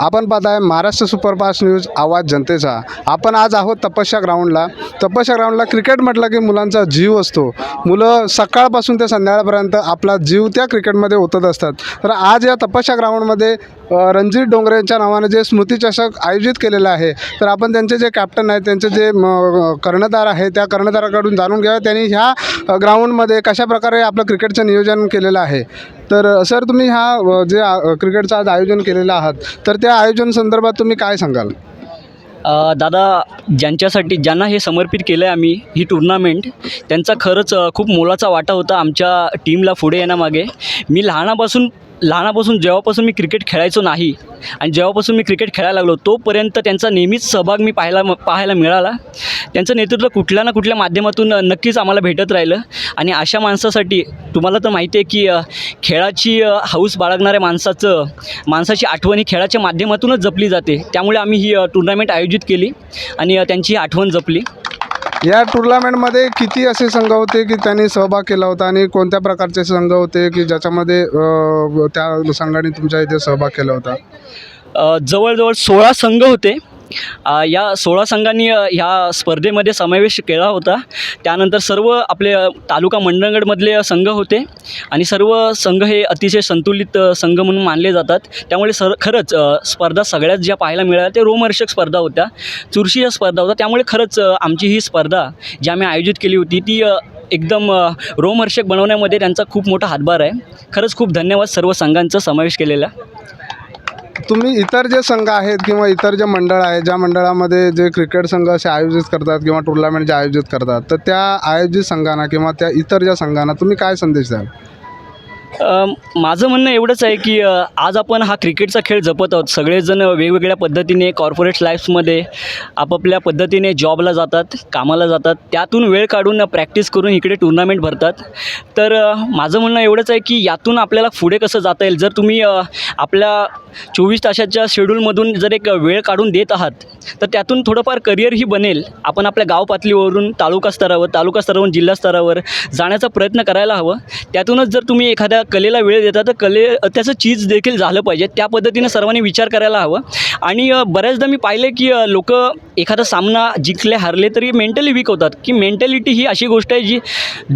आपण पाहताय Maharashtra superfast news आवाज जनतेचा. आपण आज आहोत तपस्या ग्राउंडला. तपस्या ग्राउंडला क्रिकेट म्हटलं की मुलांचा जीव असतो. मुलं सकाळपासून ते संध्याकाळपर्यंत आपला जीव त्या क्रिकेटमध्ये ओतत असतात. तर आज या तपस्या ग्राउंडमध्ये रणजित डोंगरेंच्या नावाने जे स्मृतिचषक आयोजित केलेलं आहे तर आपण त्यांचे जे कॅप्टन आहेत त्यांचे जे कर्णधार आहे त्या कर्णधाराकडून जाणून घ्यावं. त्यांनी ह्या ग्राउंडमध्ये ग्राउंडमध्ये कशाप्रकारे आपलं क्रिकेटचं नियोजन केलेलं आहे? तर सर तुम्ही ह्या जे क्रिकेटचं आज आयोजन केलेलं आहात तर त्या आयोजन संदर्भात तुम्ही काय सांगाल? दादा ज्यांच्यासाठी ज्यांना हे समर्पित केलं आहे आम्ही ही टुर्नामेंट त्यांचा खरंच खूप मोलाचा वाटा होता आमच्या टीमला पुढे येण्यामागे. मी लहानापासून लहानापासून जेव्हापासून मी क्रिकेट खेळायचो नाही आणि जेव्हापासून मी क्रिकेट खेळायला लागलो तोपर्यंत त्यांचा नेहमीच सहभाग मी पाहायला पाहायला मिळाला. त्यांचं नेतृत्व कुठल्या ना कुठल्या माध्यमातून नक्कीच आम्हाला भेटत राहिलं. आणि अशा माणसासाठी तुम्हाला तर माहिती आहे की खेळाची हाऊस हौस बाळगणाऱ्या माणसाचं माणसाची आठवण ही खेळाच्या माध्यमातूनच जपली जाते. त्यामुळे आम्ही ही टुर्नामेंट आयोजित केली आणि त्यांची ही आठवण जपली. या टुर्नामेंटमध्ये किती असे संघ होते की त्यांनी सहभाग केला होता आणि कोणत्या प्रकारचे संघ होते की ज्याच्यामध्ये त्या संघाने तुमच्या इथे सहभाग केला होता? जवळजवळ सोळा संघ होते. या सोळा संघांनी ह्या स्पर्धेमध्ये समावेश केला होता. त्यानंतर सर्व आपले तालुका मंडळगडमधले संघ होते. आणि सर्व संघ हे अतिशय संतुलित संघ म्हणून मानले जातात. त्यामुळे सर खरंच स्पर्धा सगळ्यात ज्या पाहायला मिळाल्या ते रोमहर्षक स्पर्धा होत्या. चुरशीच्या स्पर्धा होत्या. त्यामुळे खरंच आमची ही स्पर्धा जी आम्ही आयोजित केली होती ती एकदम रोमहर्षक बनवण्यामध्ये त्यांचा खूप मोठा हातभार आहे. खरंच खूप धन्यवाद सर्व संघांचा समावेश केलेला. तुम्ही इतर जे संघ आहेत किंवा इतर जे मंडळ आहेत ज्या मंडळामध्ये जे क्रिकेट संघ असे आयोजित करतात किंवा टुर्नामेंट जे आयोजित करतात तर त्या आयोजित संघांना किंवा त्या इतर ज्या संघांना तुम्ही काय संदेश द्याल? माझं म्हणणं एवढंच आहे की आज आपण हा क्रिकेटचा खेळ जपत आहोत. सगळेजण वेगवेगळ्या पद्धतीने कॉर्पोरेट लाईफ्समध्ये आपापल्या पद्धतीने जॉबला जातात कामाला जातात. त्यातून वेळ काढून प्रॅक्टिस करून इकडे टुर्नामेंट भरतात. तर माझं म्हणणं एवढंच आहे की यातून आपल्याला पुढे कसं जाता येईल? जर तुम्ही आपल्या चोवीस तासाच्या शेड्यूलमधून जर एक वेळ काढून देत आहात तर त्यातून थोडंफार करिअरही बनेल. आपण आपल्या गाव पातळीवरून तालुका स्तरावर तालुका स्तरावरून जिल्हा स्तरावर जाण्याचा प्रयत्न करायला हवं. त्यातूनच जर तुम्ही एखाद्या कलेला वेळ देता तर कले त्याचं चीज देखील झालं पाहिजे. त्या पद्धतीनं सर्वांनी विचार करायला हवं. आणि बऱ्याचदा मी पाहिले की लोक एखादा सामना जिंकले हारले तरी मेंटली वीक होतात. की मेंटॅलिटी ही अशी गोष्ट आहे जी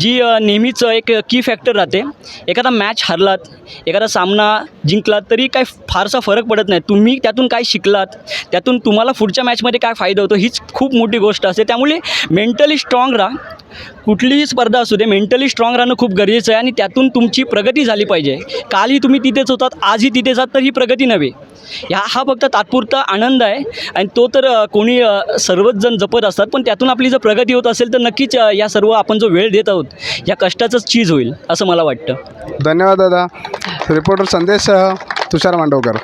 जी नेहमीच एक की फॅक्टर राहते. एखादा मॅच हरलात एखादा सामना जिंकलात तरी काय फारसा फरक पडत नाही. तुम्ही त्यातून काय शिकलात त्यातून तुम्हाला पुढच्या मॅचमध्ये काय फायदा होतो हीच खूप मोठी गोष्ट असते. त्यामुळे मेंटली स्ट्रॉंग राहा. कुठलीही स्पर्धा असू दे मेंटली स्ट्रॉंग राहणं खूप गरजेचं आहे आणि त्यातून तुमची प्रगती झाली पाहिजे. कालही तुम्ही तिथेच होतात आजही तिथेच आहात तर ही प्रगती नव्हे. ह्या हा फक्त तात्पुरता आनंद आहे आणि तो तर कोणी सर्वच जण जपत असतात पण त्यातून आपली जर प्रगती होत असेल तर नक्कीच या सर्व आपण जो वेळ देत आहोत या कष्टाचंच चीज होईल असं मला वाटतं. धन्यवाद दादा. रिपोर्टर संदेश तुषार मांडवकर.